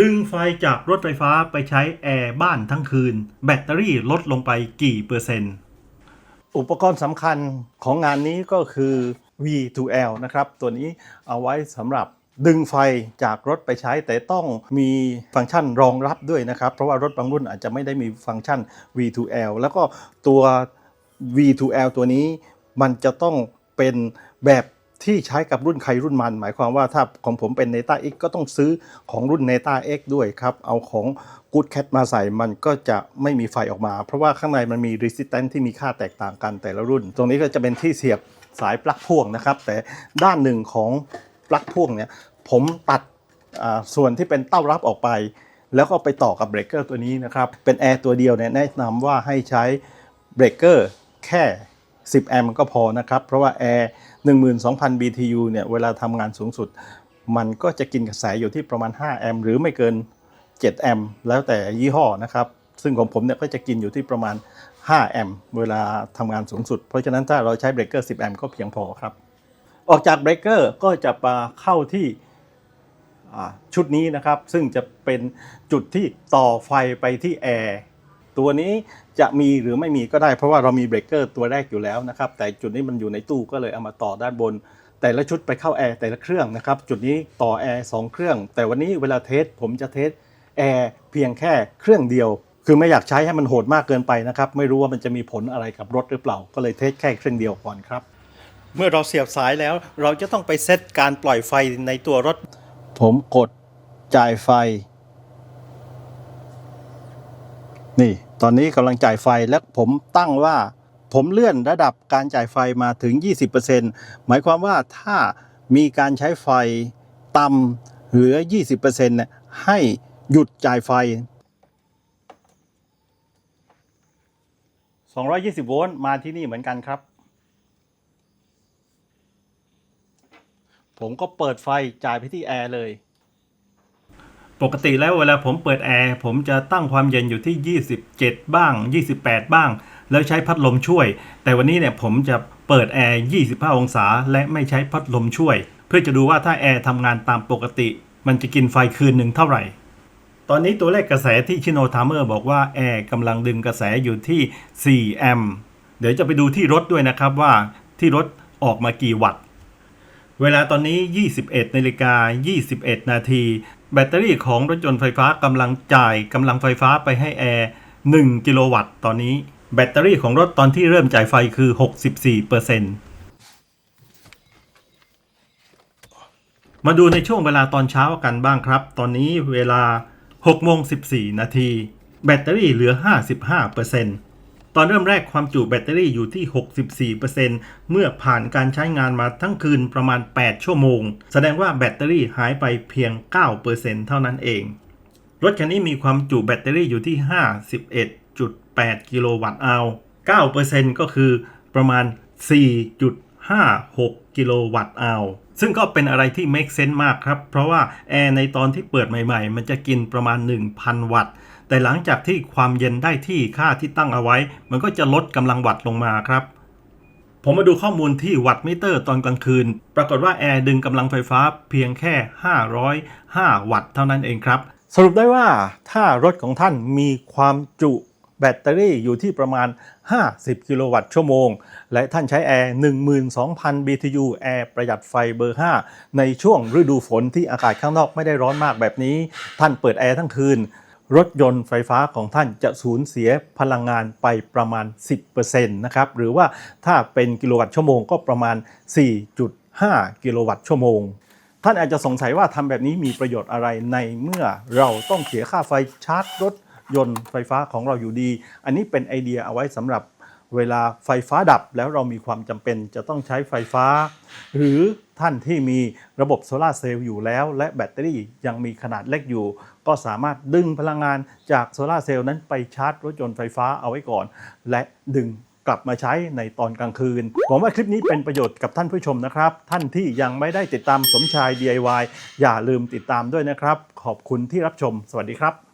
ดึงไฟจากรถไฟฟ้าไปใช้แอร์บ้านทั้งคืน แบตเตอรี่ลดลงไปกี่เปอร์เซ็นต์ อุปกรณ์สำคัญของงานนี้ก็คือ V2L นะครับ ตัวนี้เอาไว้สำหรับดึงไฟจากรถไปใช้แต่ต้องมีฟังก์ชันรองรับด้วยนะครับ เพราะว่ารถบางรุ่นอาจจะไม่ได้มีฟังก์ชัน V2L แล้วก็ตัว V2L ตัวนี้มันจะต้องเป็นแบบ ที่ใช้กับรุ่นใครรุ่นมัน หมายความว่าถ้าของผมเป็น Neta X ก็ต้องซื้อของรุ่น Neta X ด้วยครับ เอาของ Good Cat มาใส่มันก็จะไม่มีไฟออกมา เพราะว่าข้างในมันมี resistance ที่มีค่าแตกต่างกันแต่ละรุ่น ตรงนี้ก็จะเป็นที่เสียบสายปลั๊กพ่วงนะครับ แต่ด้านหนึ่งของปลั๊กพ่วงเนี่ยผมตัดอ่าส่วนที่เป็นเต้ารับออกไป แล้วก็ไปต่อกับเบรกเกอร์ตัวนี้นะครับ เป็นแอร์ตัวเดียวเนี่ยแนะนำว่าให้ใช้เบรกเกอร์แค่ 10 แอมป์ก็พอนะครับ เพราะว่าแอร์12,000 BTU เนี่ยเวลาทำงานสูงสุด มันก็จะกินกระแสอยู่ที่ประมาณ 5 แอมป์หรือไม่เกิน 7 แอมป์แล้วแต่ยี่ห้อนะครับ ซึ่งของผมเนี่ยก็จะกินอยู่ที่ประมาณ 5 แอมป์เวลาทำงานสูงสุด เพราะฉะนั้นถ้าเราใช้เบรกเกอร์ 10 แอมป์ก็เพียงพอครับ ออกจากเบรกเกอร์ก็จะมาเข้าที่ชุดนี้นะครับ ซึ่งจะเป็นจุดที่ต่อไฟไปที่แอร์ ตัวนี้จะมีหรือไม่มีก็ได้เพราะว่าเรามีเบรกเกอร์ตัวแรกอยู่แล้วนะครับ แต่จุดนี้มันอยู่ในตู้ก็เลยเอามาต่อด้านบน แต่ละชุดไปเข้าแอร์แต่ละเครื่องนะครับ จุดนี้ต่อแอร์สองเครื่อง แต่วันนี้เวลาเทสผมจะเทสแอร์เพียงแค่เครื่องเดียว คือไม่อยากใช้ให้มันโหดมากเกินไปนะครับ ไม่รู้ว่ามันจะมีผลอะไรกับรถหรือเปล่า ก็เลยเทสแค่เครื่องเดียวก่อนครับ เมื่อเราเสียบสายแล้ว เราจะต้องไปเซตการปล่อยไฟในตัวรถ ผมกดจ่ายไฟ นี่ ตอนนี้กำลังจ่ายไฟและผมตั้งว่า ผมเลื่อนระดับการจ่ายไฟมาถึง 20%หมายความว่าถ้ามีการใช้ไฟต่ำเหลือ 20%เนี่ยให้หยุดจ่ายไฟ 220 โวลต์มาที่นี่เหมือนกันครับ ผมก็เปิดไฟจ่ายไปที่แอร์เลย ปกติแล้วเวลาผมเปิดแอร์ผมจะตั้งความเย็นอยู่ที่ 27 บ้าง 28 บ้าง แล้วใช้พัดลมช่วย แต่วันนี้เนี่ยผมจะเปิดแอร์ 25 องศา และไม่ใช้พัดลมช่วย เพื่อจะดูว่าถ้าแอร์ทำงานตามปกติ มันจะกินไฟคืนหนึ่งเท่าไหร่ ตอนนี้ตัวเลขกระแสที่ชิโนทามเมอร์บอกว่าแอร์กำลังดึงกระแสอยู่ที่ 4 แอมป์เดี๋ยวจะไปดูที่รถด้วยนะครับว่าที่รถออกมากี่วัตต์เวลาตอนนี้ 21นาฬิกา21 นาที แบตเตอรี่ของรถยนต์ไฟฟ้ากำลังจ่ายกำลังไฟฟ้าไปให้แอร์ 1 กิโลวัตต์ตอนนี้ แบตเตอรี่ของรถตอนที่เริ่มจ่ายไฟคือ 64%มาดูในช่วงเวลาตอนเช้ากันบ้างครับ ตอนนี้เวลา6โมง14 นาที แบตเตอรี่เหลือ 55% ตอนเริ่มแรกความจุแบตเตอรี่อยู่ที่ 64%เมื่อผ่านการใช้งานมาทั้งคืนประมาณ 8 ชั่วโมง แสดงว่าแบตเตอรี่หายไปเพียง 9%เท่านั้นเอง รถคันนี้มีความจุแบตเตอรี่อยู่ที่ 51.8 กิโลวัตต์อาวร์9%ก็คือประมาณ 4.56 กิโลวัตต์อาวร์ซึ่งก็เป็นอะไรที่ make sense มากครับ เพราะว่าแอร์ในตอนที่เปิดใหม่ ๆ มันจะกินประมาณ 1,000 วัตต์ แต่หลังจากที่ความเย็นได้ที่ค่าที่ตั้งเอาไว้ มันก็จะลดกำลังวัตต์ลงมาครับผมมาดูข้อมูลที่วัตต์มิเตอร์ตอนกลางคืน ปรากฏว่าแอร์ดึงกำลังไฟฟ้าเพียงแค่ 505 วัตต์เท่านั้นเองครับ สรุปได้ว่าถ้ารถของท่านมีความจุแบตเตอรี่อยู่ที่ประมาณ 50 กิโลวัตต์ชั่วโมง และท่านใช้แอร์ 12,000 BTU แอร์ประหยัดไฟเบอร์ 5 ในช่วงฤดูฝนที่อากาศข้างนอกไม่ได้ร้อนมากแบบนี้ ท่านเปิดแอร์ทั้งคืน รถยนต์ไฟฟ้าของท่านจะสูญเสียพลังงานไปประมาณ 10%นะครับ หรือว่าถ้าเป็นกิโลวัตต์ชั่วโมงก็ประมาณ 4.5 กิโลวัตต์ชั่วโมง ท่านอาจจะสงสัยว่าทำแบบนี้มีประโยชน์อะไรในเมื่อเราต้องเสียค่าไฟชาร์จรถยนต์ไฟฟ้าของเราอยู่ดี อันนี้เป็นไอเดียเอาไว้สำหรับ เวลาไฟฟ้าดับแล้วเรามีความจำเป็นจะต้องใช้ไฟฟ้า หรือท่านที่มีระบบโซลาเซลล์อยู่แล้ว และแบตเตอรี่ยังมีขนาดเล็กอยู่ ก็สามารถดึงพลังงานจากโซลาเซลล์นั้นไปชาร์จรถยนต์ไฟฟ้าเอาไว้ก่อน และดึงกลับมาใช้ในตอนกลางคืน หวังว่าคลิปนี้เป็นประโยชน์กับท่านผู้ชมนะครับ ท่านที่ยังไม่ได้ติดตามสมชาย DIY อย่าลืมติดตามด้วยนะครับ ขอบคุณที่รับชม สวัสดีครับ